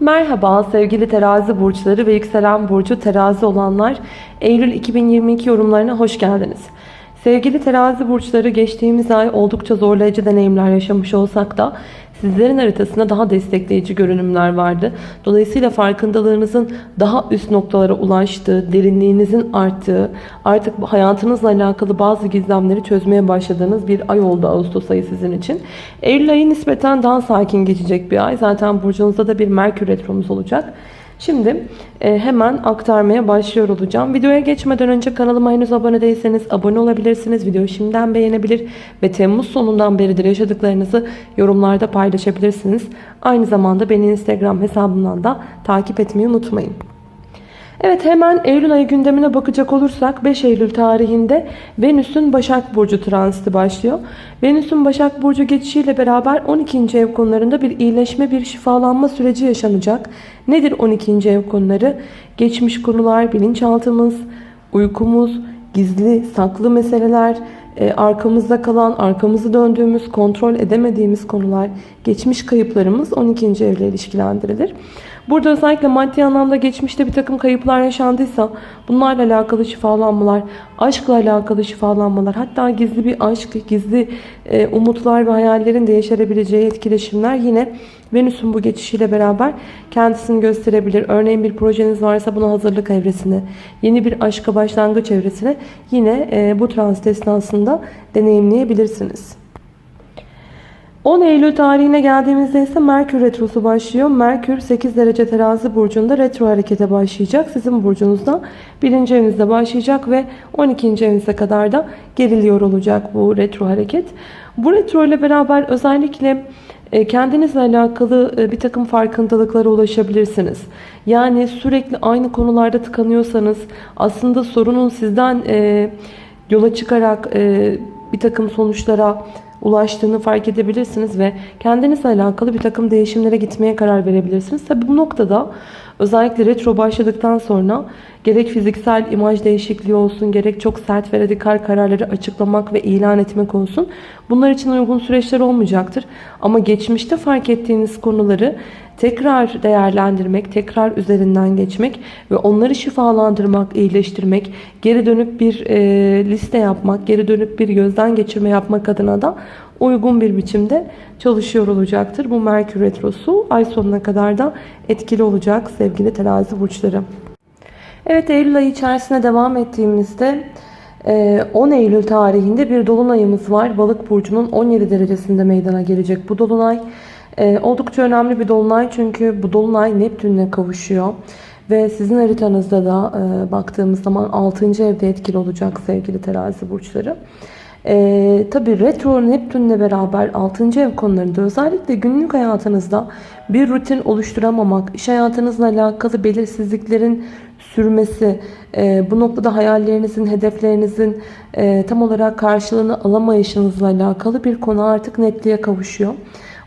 Merhaba sevgili terazi burçları ve yükselen burcu terazi olanlar. Eylül 2022 yorumlarına hoş geldiniz. Sevgili terazi burçları geçtiğimiz ay oldukça zorlayıcı deneyimler yaşamış olsak da sizlerin haritasında daha destekleyici görünümler vardı. Dolayısıyla farkındalığınızın daha üst noktalara ulaştığı, derinliğinizin arttığı, artık hayatınızla alakalı bazı gizemleri çözmeye başladığınız bir ay oldu Ağustos ayı sizin için. Eylül ayı nispeten daha sakin geçecek bir ay. Zaten burcunuzda da bir Merkür Retromuz olacak. Şimdi e, hemen aktarmaya başlıyor olacağım. Videoya geçmeden önce kanalıma henüz abone değilseniz abone olabilirsiniz. Videoyu şimdiden beğenebilir ve Temmuz sonundan beridir yaşadıklarınızı yorumlarda paylaşabilirsiniz. Aynı zamanda beni Instagram hesabımdan da takip etmeyi unutmayın. Evet hemen Eylül ayı gündemine bakacak olursak 5 Eylül tarihinde Venüs'ün Başak Burcu transiti başlıyor. Venüs'ün Başak Burcu geçişiyle beraber 12. ev konularında bir iyileşme, bir şifalanma süreci yaşanacak. Nedir 12. ev konuları? Geçmiş konular, bilinçaltımız, uykumuz, gizli, saklı meseleler, e, arkamızda kalan, arkamızı döndüğümüz, kontrol edemediğimiz konular, geçmiş kayıplarımız 12. evle ilişkilendirilir. Burada özellikle maddi anlamda geçmişte bir takım kayıplar yaşandıysa bunlarla alakalı şifalanmalar, aşkla alakalı şifalanmalar, hatta gizli bir aşk, gizli e, umutlar ve hayallerin de yeşerebileceği etkileşimler yine Venüs'ün bu geçişiyle beraber kendisini gösterebilir. Örneğin bir projeniz varsa buna hazırlık evresine, yeni bir aşka başlangıç evresine yine e, bu transit esnasında deneyimleyebilirsiniz. 10 Eylül tarihine geldiğimizde ise Merkür Retrosu başlıyor. Merkür 8 derece terazi burcunda retro harekete başlayacak. Sizin burcunuzda 1. evinizde başlayacak ve 12. evinize kadar da geriliyor olacak bu retro hareket. Bu retro ile beraber özellikle e, kendinizle alakalı e, bir takım farkındalıklara ulaşabilirsiniz. Yani sürekli aynı konularda tıkanıyorsanız aslında sorunun sizden e, yola çıkarak bir takım sonuçlara ulaştığını fark edebilirsiniz ve kendinizle alakalı bir takım değişimlere gitmeye karar verebilirsiniz. Tabi bu noktada özellikle retro başladıktan sonra gerek fiziksel imaj değişikliği olsun gerek çok sert ve radikal kararları açıklamak ve ilan etmek olsun bunlar için uygun süreçler olmayacaktır. Ama geçmişte fark ettiğiniz konuları tekrar değerlendirmek, tekrar üzerinden geçmek ve onları şifalandırmak, iyileştirmek, geri dönüp bir e, liste yapmak, geri dönüp bir gözden geçirme yapmak adına da uygun bir biçimde çalışıyor olacaktır. Bu Merkür Retrosu ay sonuna kadar da etkili olacak sevgili terazi burçları. Evet Eylül ayı içerisine devam ettiğimizde 10 Eylül tarihinde bir dolunayımız var. Balık burcunun 17 derecesinde meydana gelecek bu dolunay. Oldukça önemli bir dolunay çünkü bu dolunay Neptün'le kavuşuyor. Ve sizin haritanızda da baktığımız zaman 6. evde etkili olacak sevgili terazi burçları. Ee, Tabi retro Neptünle beraber 6. ev konularında özellikle günlük hayatınızda bir rutin oluşturamamak, iş hayatınızla alakalı belirsizliklerin sürmesi, e, bu noktada hayallerinizin, hedeflerinizin e, tam olarak karşılığını alamayışınızla alakalı bir konu artık netliğe kavuşuyor.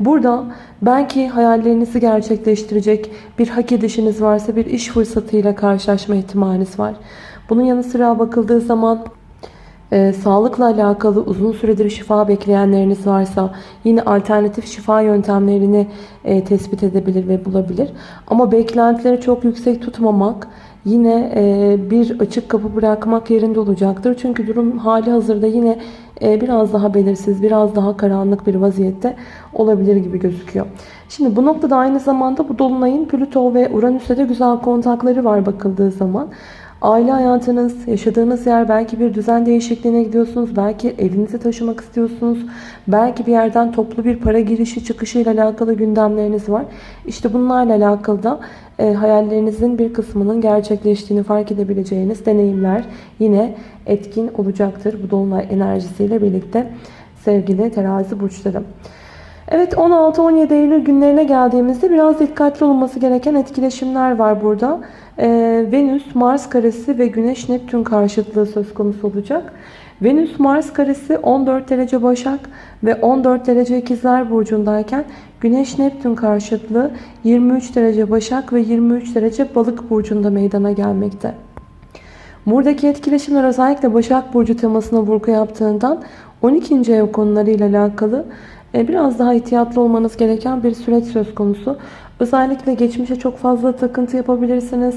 Burada belki hayallerinizi gerçekleştirecek bir hak edişiniz varsa bir iş fırsatıyla karşılaşma ihtimaliniz var. Bunun yanı sıra bakıldığı zaman e, sağlıkla alakalı uzun süredir şifa bekleyenleriniz varsa yine alternatif şifa yöntemlerini e, tespit edebilir ve bulabilir. Ama beklentileri çok yüksek tutmamak yine e, bir açık kapı bırakmak yerinde olacaktır. Çünkü durum hali hazırda yine e, biraz daha belirsiz, biraz daha karanlık bir vaziyette olabilir gibi gözüküyor. Şimdi bu noktada aynı zamanda bu dolunayın Plüto ve Uranüs'e de güzel kontakları var bakıldığı zaman. Aile hayatınız, yaşadığınız yer belki bir düzen değişikliğine gidiyorsunuz. Belki evinizi taşımak istiyorsunuz. Belki bir yerden toplu bir para girişi çıkışı ile alakalı gündemleriniz var. İşte bunlarla alakalı da e, hayallerinizin bir kısmının gerçekleştiğini fark edebileceğiniz deneyimler yine etkin olacaktır. Bu dolunay enerjisiyle birlikte sevgili terazi burçları. Evet 16-17 Eylül günlerine geldiğimizde biraz dikkatli olması gereken etkileşimler var burada. Ee, Venüs, Mars karesi ve Güneş Neptün karşıtlığı söz konusu olacak. Venüs Mars karesi 14 derece Başak ve 14 derece İkizler burcundayken Güneş Neptün karşıtlığı 23 derece Başak ve 23 derece Balık burcunda meydana gelmekte. Buradaki etkileşimler özellikle Başak Burcu temasına vurgu yaptığından 12. ev konularıyla alakalı biraz daha ihtiyatlı olmanız gereken bir süreç söz konusu. Özellikle geçmişe çok fazla takıntı yapabilirsiniz.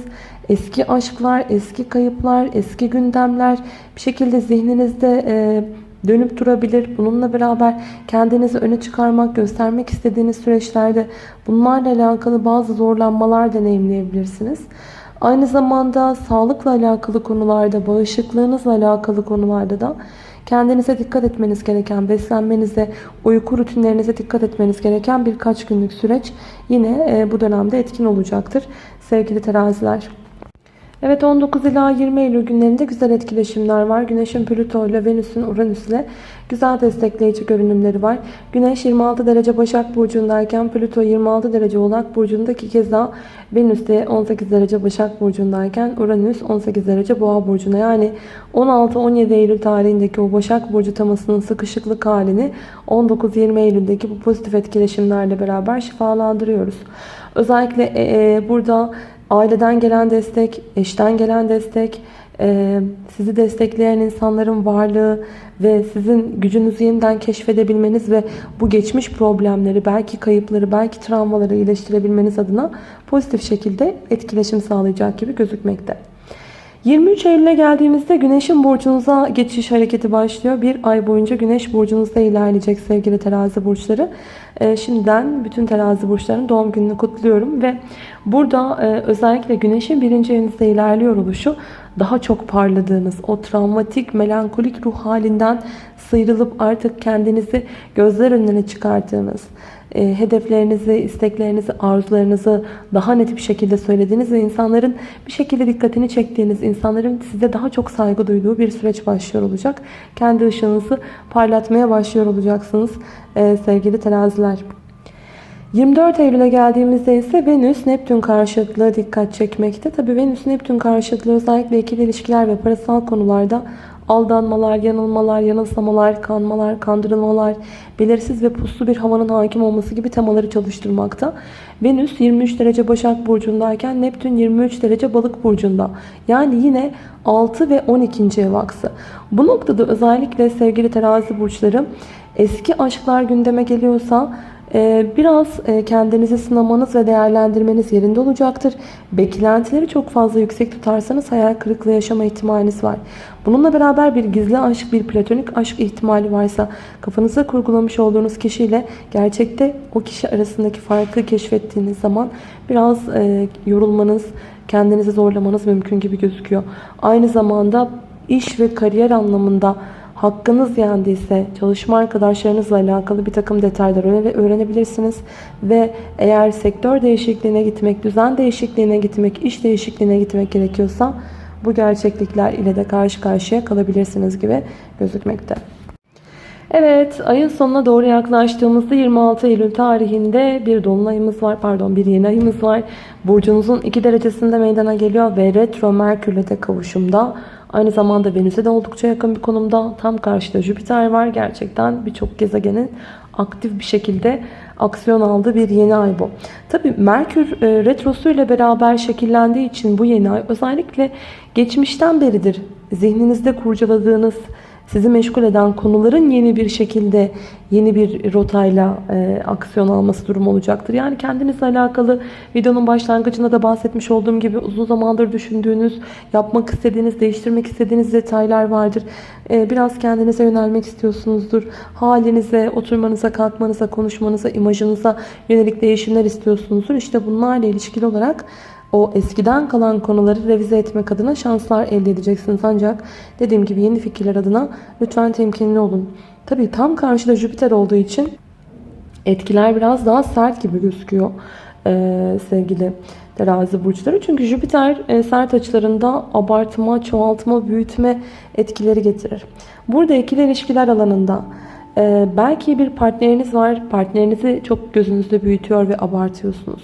Eski aşklar, eski kayıplar, eski gündemler bir şekilde zihninizde e, dönüp durabilir. Bununla beraber kendinizi öne çıkarmak, göstermek istediğiniz süreçlerde bunlarla alakalı bazı zorlanmalar deneyimleyebilirsiniz. Aynı zamanda sağlıkla alakalı konularda, bağışıklığınızla alakalı konularda da kendinize dikkat etmeniz gereken, beslenmenize, uyku rutinlerinize dikkat etmeniz gereken birkaç günlük süreç yine e, bu dönemde etkin olacaktır sevgili teraziler. Evet 19 ila 20 Eylül günlerinde güzel etkileşimler var. Güneşin Plüto ile Venüs'ün Uranüs ile güzel destekleyici görünümleri var. Güneş 26 derece Başak Burcu'ndayken Plüto 26 derece Oğlak Burcu'nda ki keza Venüs de 18 derece Başak Burcu'ndayken Uranüs 18 derece Boğa Burcu'na yani 16-17 Eylül tarihindeki o Başak Burcu temasının sıkışıklık halini 19-20 Eylül'deki bu pozitif etkileşimlerle beraber şifalandırıyoruz. Özellikle e, e, burada aileden gelen destek, eşten gelen destek, e, sizi destekleyen insanların varlığı ve sizin gücünüzü yeniden keşfedebilmeniz ve bu geçmiş problemleri, belki kayıpları, belki travmaları iyileştirebilmeniz adına pozitif şekilde etkileşim sağlayacak gibi gözükmekte. 23 Eylül'e geldiğimizde Güneş'in burcunuza geçiş hareketi başlıyor. Bir ay boyunca Güneş burcunuzda ilerleyecek sevgili terazi burçları. Ee, şimdiden bütün terazi burçlarının doğum gününü kutluyorum ve burada e, özellikle Güneş'in birinci evinizde ilerliyor oluşu daha çok parladığınız, o travmatik, melankolik ruh halinden sıyrılıp artık kendinizi gözler önüne çıkarttığınız, e, hedeflerinizi, isteklerinizi, arzularınızı daha net bir şekilde söylediğiniz ve insanların bir şekilde dikkatini çektiğiniz, insanların size daha çok saygı duyduğu bir süreç başlıyor olacak. Kendi ışığınızı parlatmaya başlıyor olacaksınız e, sevgili teraziler. 24 Eylül'e geldiğimizde ise Venüs Neptün karşıtlığı dikkat çekmekte. Tabii Venüs Neptün karşıtlığı özellikle ikili ilişkiler ve parasal konularda aldanmalar, yanılmalar, yanılsamalar, kanmalar, kandırılmalar, belirsiz ve puslu bir havanın hakim olması gibi temaları çalıştırmakta. Venüs 23 derece Başak Burcu'ndayken Neptün 23 derece Balık Burcu'nda. Yani yine 6 ve 12. ev aksı. Bu noktada özellikle sevgili terazi burçları eski aşklar gündeme geliyorsa biraz e, kendinizi sınamanız ve değerlendirmeniz yerinde olacaktır. Beklentileri çok fazla yüksek tutarsanız hayal kırıklığı yaşama ihtimaliniz var. Bununla beraber bir gizli aşk, bir platonik aşk ihtimali varsa kafanızda kurgulamış olduğunuz kişiyle gerçekte o kişi arasındaki farkı keşfettiğiniz zaman biraz e, yorulmanız, kendinizi zorlamanız mümkün gibi gözüküyor. Aynı zamanda iş ve kariyer anlamında hakkınız yendiyse çalışma arkadaşlarınızla alakalı bir takım detaylar öğrenebilirsiniz. Ve eğer sektör değişikliğine gitmek, düzen değişikliğine gitmek, iş değişikliğine gitmek gerekiyorsa bu gerçeklikler ile de karşı karşıya kalabilirsiniz gibi gözükmekte. Evet, ayın sonuna doğru yaklaştığımızda 26 Eylül tarihinde bir dolunayımız var. Pardon, bir yeni ayımız var. Burcunuzun 2 derecesinde meydana geliyor ve retro Merkür'le de kavuşumda. Aynı zamanda Venüs'e de oldukça yakın bir konumda. Tam karşıda Jüpiter var. Gerçekten birçok gezegenin aktif bir şekilde aksiyon aldığı bir yeni ay bu. Tabi Merkür e, retrosu ile beraber şekillendiği için bu yeni ay özellikle geçmişten beridir zihninizde kurcaladığınız sizi meşgul eden konuların yeni bir şekilde yeni bir rotayla e, aksiyon alması durum olacaktır. Yani kendinizle alakalı videonun başlangıcında da bahsetmiş olduğum gibi uzun zamandır düşündüğünüz, yapmak istediğiniz, değiştirmek istediğiniz detaylar vardır. E, biraz kendinize yönelmek istiyorsunuzdur. Halinize, oturmanıza, kalkmanıza, konuşmanıza, imajınıza yönelik değişimler istiyorsunuzdur. İşte bunlarla ilişkili olarak o eskiden kalan konuları revize etmek adına şanslar elde edeceksiniz. Ancak dediğim gibi yeni fikirler adına lütfen temkinli olun. Tabii tam karşıda Jüpiter olduğu için etkiler biraz daha sert gibi gözüküyor ee, sevgili terazi burçları. Çünkü Jüpiter e, sert açılarında abartma, çoğaltma, büyütme etkileri getirir. Burada ikili ilişkiler alanında e, belki bir partneriniz var. Partnerinizi çok gözünüzde büyütüyor ve abartıyorsunuz.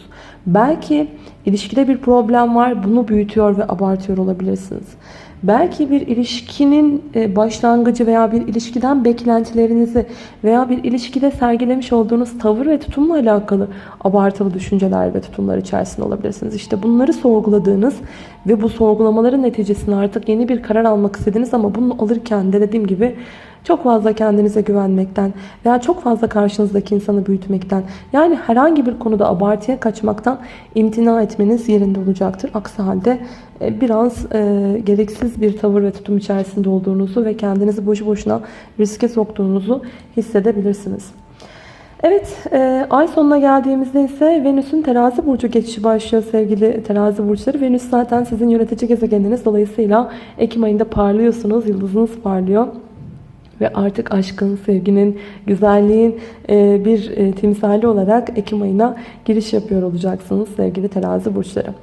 Belki ilişkide bir problem var, bunu büyütüyor ve abartıyor olabilirsiniz. Belki bir ilişkinin e, başlangıcı veya bir ilişkiden beklentilerinizi veya bir ilişkide sergilemiş olduğunuz tavır ve tutumla alakalı abartılı düşünceler ve tutumlar içerisinde olabilirsiniz. İşte bunları sorguladığınız ve bu sorgulamaların neticesinde artık yeni bir karar almak istediniz ama bunu alırken de dediğim gibi çok fazla kendinize güvenmekten veya çok fazla karşınızdaki insanı büyütmekten yani herhangi bir konuda abartıya kaçmaktan imtina etmeniz yerinde olacaktır. Aksi halde e, biraz e, gereksiz bir tavır ve tutum içerisinde olduğunuzu ve kendinizi boşu boşuna riske soktuğunuzu hissedebilirsiniz. Evet, e, ay sonuna geldiğimizde ise Venüs'ün terazi burcu geçişi başlıyor sevgili terazi burçları. Venüs zaten sizin yönetici gezegeniniz. Dolayısıyla Ekim ayında parlıyorsunuz, yıldızınız parlıyor. Ve artık aşkın, sevginin, güzelliğin e, bir e, timsali olarak Ekim ayına giriş yapıyor olacaksınız sevgili terazi burçları.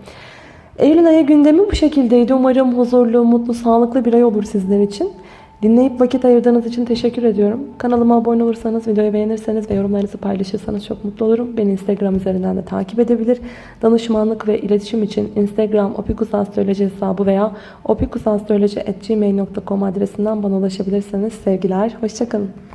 Eylül ayı gündemi bu şekildeydi. Umarım huzurlu, mutlu, sağlıklı bir ay olur sizler için. Dinleyip vakit ayırdığınız için teşekkür ediyorum. Kanalıma abone olursanız, videoyu beğenirseniz ve yorumlarınızı paylaşırsanız çok mutlu olurum. Beni Instagram üzerinden de takip edebilir. Danışmanlık ve iletişim için Instagram opikusastroloji hesabı veya opikusastroloji.gmail.com adresinden bana ulaşabilirsiniz. Sevgiler, hoşçakalın.